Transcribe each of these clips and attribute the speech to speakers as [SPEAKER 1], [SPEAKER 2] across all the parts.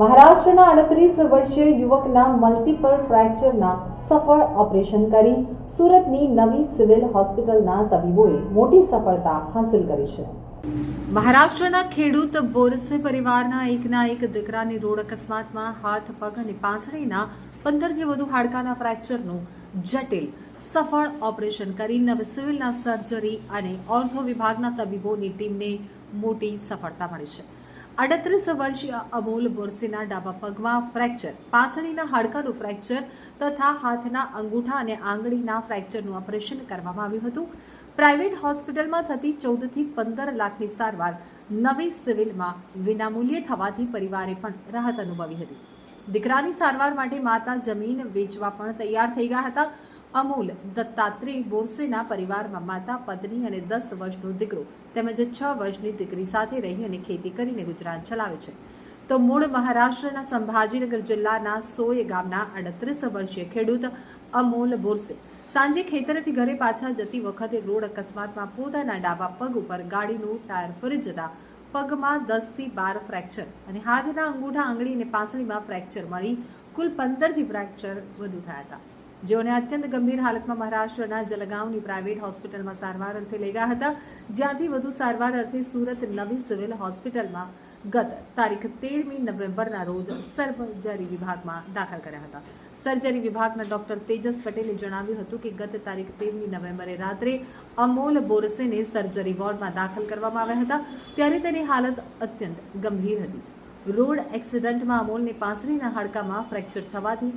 [SPEAKER 1] મહારાષ્ટ્રના અડત્રીસ વર્ષીય યુવકના મલ્ટિપલ ફ્રેક્ચરના સફળ ઓપરેશન કરી સુરતની નવી સિવિલ હોસ્પિટલના તબીબોએ મોટી સફળતા હાંસલ કરી છે. મહારાષ્ટ્રના ખેડૂત બોરસે પરિવારના એકના એક દીકરાની રોડ અકસ્માતમાં હાથ, પગ અને પાંસળીના પંદરથી વધુ હાડકાના ફ્રેક્ચરનું જટિલ સફળ ઓપરેશન કરી નવી સિવિલના સર્જરી અને ઓર્થો વિભાગના તબીબોની ટીમને મોટી સફળતા મળી છે. અડત્રીસ વર્ષીય અમૂલ બોરસીના ડાબા પગમાં ફ્રેક્ચર પાંસળીના હાડકાનું ફ્રેક્ચર તથા હાથના અંગૂઠા અને આંગળીના ફ્રેક્ચરનું ઓપરેશન કરવામાં આવ્યું હતું. પ્રાઇવેટ હોસ્પિટલમાં થતી ચૌદથી પંદર લાખની સારવાર નવી સિવિલમાં વિનામૂલ્યે થવાથી પરિવારે પણ રાહત અનુભવી હતી. દીકરાની સારવાર માટે માતા જમીન વેચવા પણ તૈયાર થઈ ગયા હતા. અમૂલ દત્તાત્રેય બોરસેના પરિવારમાં માતા, પત્ની અને દસ વર્ષનો દીકરો તેમજ છ વર્ષની દીકરી સાથે રહી અને ખેતી કરીને ગુજરાન ચલાવે છે. તો મૂળ મહારાષ્ટ્રના સંભાજીનગર જિલ્લાના સોય ગામના અડત્રીસ વર્ષીય ખેડૂત અમોલ બોરસે સાંજે ખેતરેથી ઘરે પાછા જતી વખતે રોડ અકસ્માતમાં પોતાના ડાબા પગ ઉપર ગાડીનું ટાયર ફરી જતા પગમાં દસથી બાર ફ્રેક્ચર અને હાથના અંગૂઠા આંગળી અને પાંસળીમાં ફ્રેક્ચર મળી કુલ પંદરથી ફ્રેક્ચર વધુ થયા હતા. જેઓને અત્યંત ગંભીર હાલતમાં મહારાષ્ટ્રના જલગાંવની પ્રાઇવેટ હોસ્પિટલમાં સારવાર અર્થે લઈ ગયા હતા, જ્યાંથી વધુ સારવાર અર્થે સુરત નવી સિવિલ હોસ્પિટલમાં ગત તારીખ તેરમી નવેમ્બરના રોજ સર્જરી વિભાગમાં દાખલ કર્યા હતા. સર્જરી વિભાગના ડોક્ટર તેજસ પટેલે જણાવ્યું હતું કે ગત તારીખ તેરમી નવેમ્બરે રાત્રે અમોલ બોરસેને સર્જરી વોર્ડમાં દાખલ કરવામાં આવ્યા હતા, ત્યારે તેની હાલત અત્યંત ગંભીર હતી. રોડ એક્સિડન્ટમાં અમોલને પાંસળીના હાડકામાં ફ્રેક્ચર થવાથી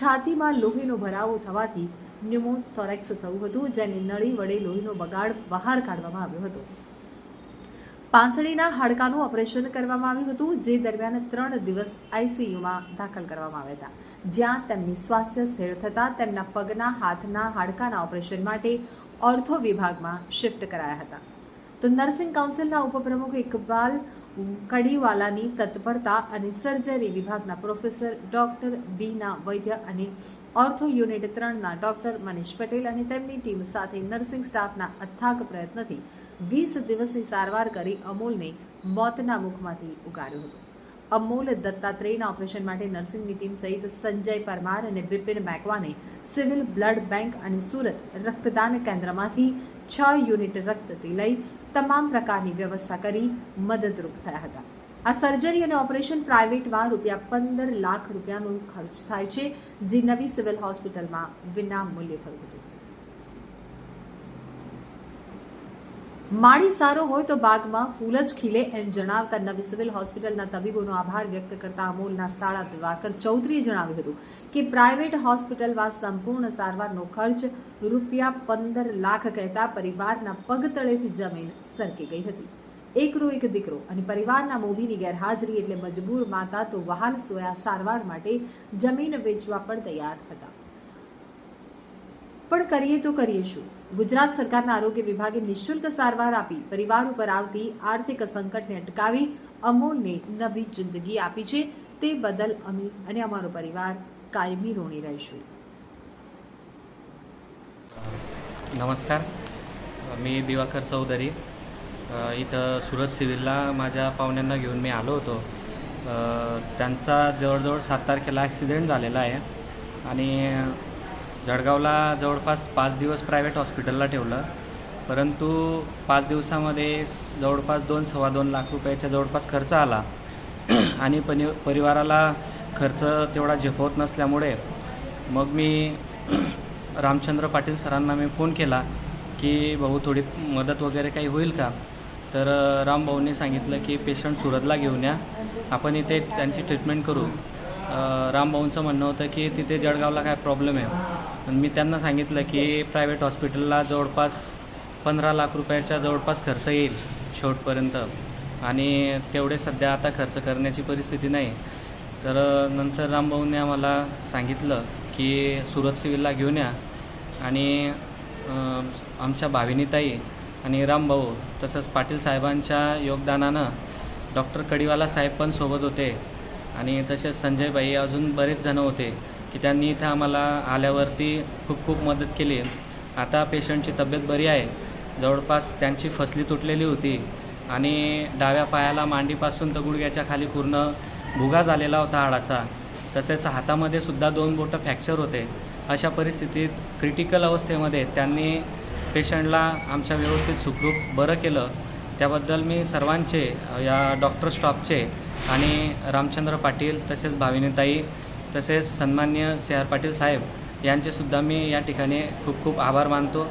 [SPEAKER 1] છાતીમાં લોહીનો ભરાવો થવાથી ન્યુમોથોરેક્સ થયું હતું, જેને નળી વડે લોહીનો બગાડ બહાર કાઢવામાં આવ્યો હતો. પાંસળીના હાડકાનું ઓપરેશન કરવામાં આવ્યું હતું, જે દરમિયાન ત્રણ દિવસ આઈસીયુમાં દાખલ કરવામાં આવ્યા હતા. જ્યાં તેમની સ્વાસ્થ્ય સ્થિર થતાં તેમના પગના હાથના હાડકાના ઓપરેશન માટે ઓર્થો વિભાગમાં શિફ્ટ કરાયા હતા. તો નર્સિંગ કાઉન્સિલના ઉપપ્રમુખ ઇકબાલ કડીવાલાની તત્પરતા અને સર્જરી વિભાગના પ્રોફેસર ડોક્ટર બીના વૈદ્ય અને ઓર્થો યુનિટ ત્રણના ડોક્ટર મનીષ પટેલ અને તેમની ટીમ સાથે નર્સિંગ સ્ટાફના અથાગ પ્રયત્નથી વીસ દિવસની સારવાર કરી અમૂલને મોતના મુખમાંથી ઉગાર્યો હતો. અમૂલ દત્તાત્રેયના ઓપરેશન માટે નર્સિંગની ટીમ સહિત સંજય પરમાર અને Bipin Macwan civil blood bank અને સુરત રક્તદાન કેન્દ્રમાંથી છ યુનિટ રક્તથી લઈ તમામ પ્રકારની વ્યવસ્થા કરી મદદરૂપ થયા હતા. આ સર્જરી અને ઓપરેશન પ્રાઇવેટમાં રૂપિયા પંદર લાખ રૂપિયાનો ખર્ચ થાય છે, જે નવી સિવિલ હોસ્પિટલમાં વિના મૂલ્યે થયું હતું. માળી સારો હોય તો બાગમાં ફૂલ જ ખીલે એમ જણાવતા નવી સિવિલ હોસ્પિટલના તબીબોનો આભાર વ્યક્ત કરતા અમૂલના શાળા દિવાકર ચૌધરીએ જણાવ્યું હતું કે પ્રાઇવેટ હોસ્પિટલમાં સંપૂર્ણ સારવારનો ખર્ચ રૂપિયા પંદર લાખ કહેતા પરિવારના પગ તળેથી જમીન સરકી ગઈ હતી. એકરો એક દીકરો અને પરિવારના મોભીની ગેરહાજરી એટલે મજબૂર માતા તો વહાલ સોયા સારવાર માટે જમીન વેચવા પણ તૈયાર હતા. પણ કરીએ તો કરીએ શું ગુજરાત સરકારના આરોગ્ય વિભાગે નિઃશુલ્ક સારવાર આપી પરિવાર ઉપર આવતી આર્થિક સંકટને અટકાવી અમૂલને નવી જિંદગી આપી છે તે બદલ અમે અને અમારો પરિવાર કાયમી ઋણી રહીશું
[SPEAKER 2] नमस्कार मी दिवाकर चौधरी अ, इथं सुरत सिव्हिलला माझ्या पाहुण्यांना घेऊन मी आलो होतो अ, त्यांचा जवळजवळ सात तारखेला ॲक्सिडेंट झालेला आहे आणि जळगावला जवळपास पाच दिवस प्रायव्हेट हॉस्पिटलला ठेवलं. परंतु पाच दिवसामध्ये जवळपास दोन सव्वा दोन लाख रुपयाच्या जवळपास खर्च आला. आणि पनि परिवाराला खर्च तेवढा झेपवत नसल्यामुळे मग मी रामचंद्र पाटील सरांना मी फोन केला की भाऊ थोडी मदत वगैरे काही होईल का? तर अ, रामभाऊंनी सांगितलं की पेशंट सुरतला घेऊन या. आपण इथे त्यांची ट्रीटमेंट करू. रामभाऊंचं म्हणणं होतं की तिथे जळगावला काय प्रॉब्लेम आहे? पण मी त्यांना सांगितलं की प्रायव्हेट हॉस्पिटलला जवळपास पंधरा लाख रुपयाच्या जवळपास खर्च येईल शेवटपर्यंत. आणि तेवढे सध्या आता खर्च करण्याची परिस्थिती नाही. तर नंतर रामभाऊने आम्हाला सांगितलं की सुरत सिव्हिलला घेऊन या. आणि आमच्या भाविनीताई आणि रामभाऊ तसंच पाटील साहेबांच्या योगदानानं डॉक्टर कडिवाला साहेब पण सोबत होते. आणि तसेच संजयबाई अजून बरेच जणं होते. की त्यांनी इथं आम्हाला आल्यावरती खूप खूप मदत केली. आता पेशंटची तब्येत बरी आहे. जवळपास त्यांची फसली तुटलेली होती आणि डाव्या पायाला मांडीपासून तर गुडघ्याच्या खाली पूर्ण भुगा झालेला होता हाडाचा. तसेच हातामध्ये सुद्धा दोन बोटं फ्रॅक्चर होते. अशा परिस्थितीत क्रिटिकल अवस्थेमध्ये त्यांनी पेशंटला आमच्या व्यवस्थित सुखरूप बरं केलं. त्याबद्दल मी सर्वांचे या डॉक्टर स्टॉपचे आणि रामचंद्र पाटील तसेच भाविनीताई तसेच सन्मान्य सी आर पाटील साहेब यांचेसुद्धा मी या ठिकाणी खूप खूप आभार मानतो.